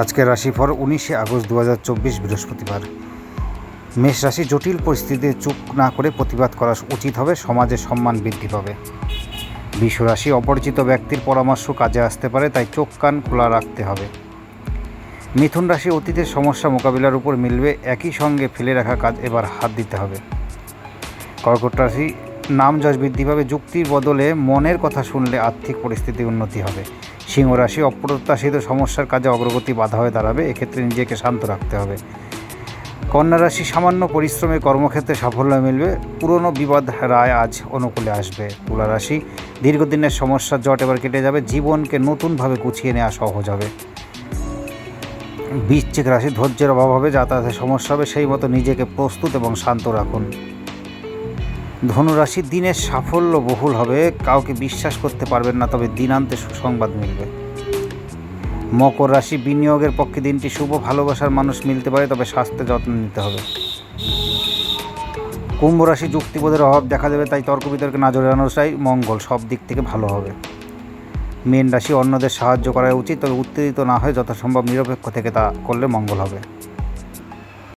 আজকের রাশিফল উনিশে আগস্ট দু হাজার চব্বিশ বৃহস্পতিবার। মেষ রাশি জটিল পরিস্থিতিতে চুপ না করে প্রতিবাদ করা উচিত হবে, সমাজে সম্মান বৃদ্ধি পাবে। বিশ্ব রাশি অপরিচিত ব্যক্তির পরামর্শ কাজে আসতে পারে, তাই চোখ কান খোলা রাখতে হবে। মিথুন রাশি অতীতের সমস্যা মোকাবিলার উপর মিলবে, একই সঙ্গে ফেলে রাখা কাজ এবার হাত দিতে হবে। কর্কট রাশি নাম যশ বৃদ্ধি পাবে, যুক্তির বদলে মনের কথা শুনলে আর্থিক পরিস্থিতি উন্নতি হবে। সিংহ রাশি অপ্রত্যাশিত সমস্যার কাজে অগ্রগতি, বাধা হয়ে দাঁড়াবে, এক্ষেত্রে নিজেকে শান্ত রাখতে হবে। কন্যা রাশি সামান্য পরিশ্রমে কর্মক্ষেত্রে সাফল্য মিলবে, পুরনো বিবাদ রায় আজ অনুকূলে আসবে। তুলা রাশি, দীর্ঘদিনের সমস্যার জট এবার কেটে যাবে, জীবনকে নতুনভাবে গুছিয়ে নেওয়া সহজ হবে। বৃশ্চিক রাশি ধৈর্যের অভাব হবে, যাতায়াতের সমস্যা হবে, সেই মতো নিজেকে প্রস্তুত এবং শান্ত রাখুন। ধনুরাশি দিনের সাফল্য বহুল হবে। কাউকে বিশ্বাস করতে পারবেন না, তবে দিনান্তে সুসংবাদ মিলবে। মকর রাশি বিনিয়োগের পক্ষে দিনটি শুভ, ভালোবাসার মানুষ মিলতে পারে, তবে স্বাস্থ্যে যত্ন নিতে হবে। কুম্ভ রাশি যুক্তিবোধের অভাব দেখা যাবে তাই তর্ক বিতর্কে না জড়ানো চাই। মঙ্গল সব দিক থেকে ভালো হবে। মীন রাশি অন্যদের সাহায্য করা উচিত, তবে উত্তেজিত না হয়ে যথাসম্ভব নিরপেক্ষ থেকে তা করলে মঙ্গল হবে।